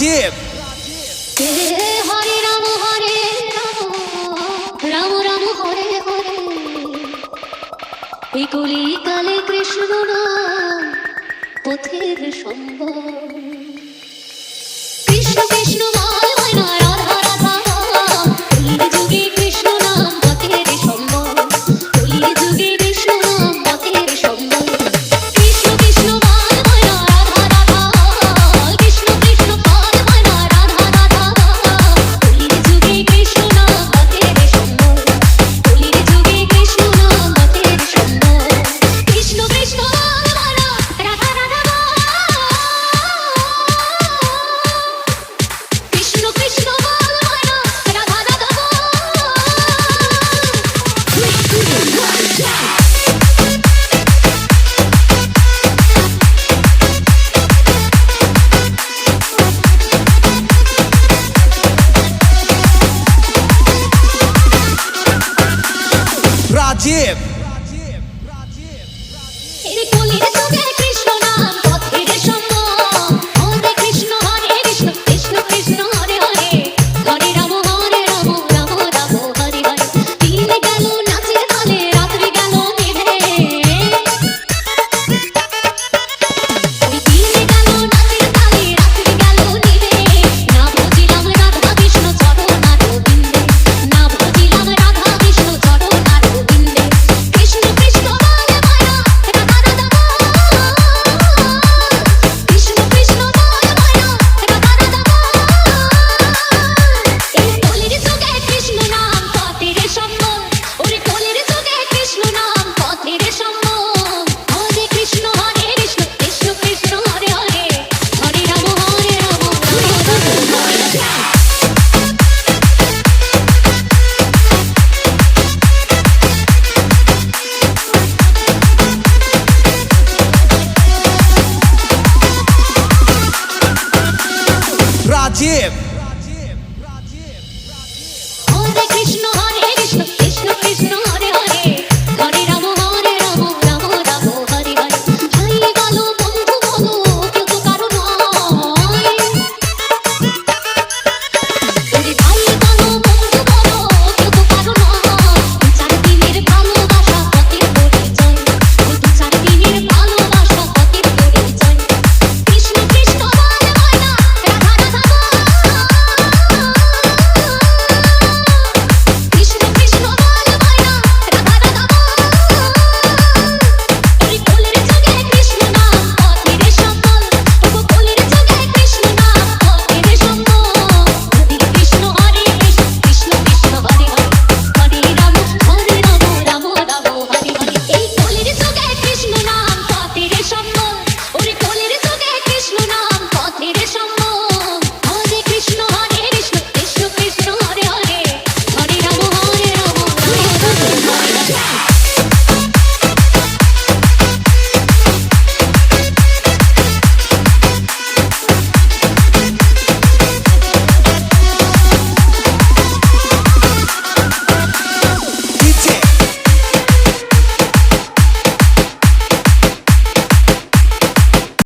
রাজীব। হরে রাম হরে রাম রাম হরে কালে কৃষ্ণ পথের সম্ভব কৃষ্ণ কৃষ্ণ Wajib. 世界。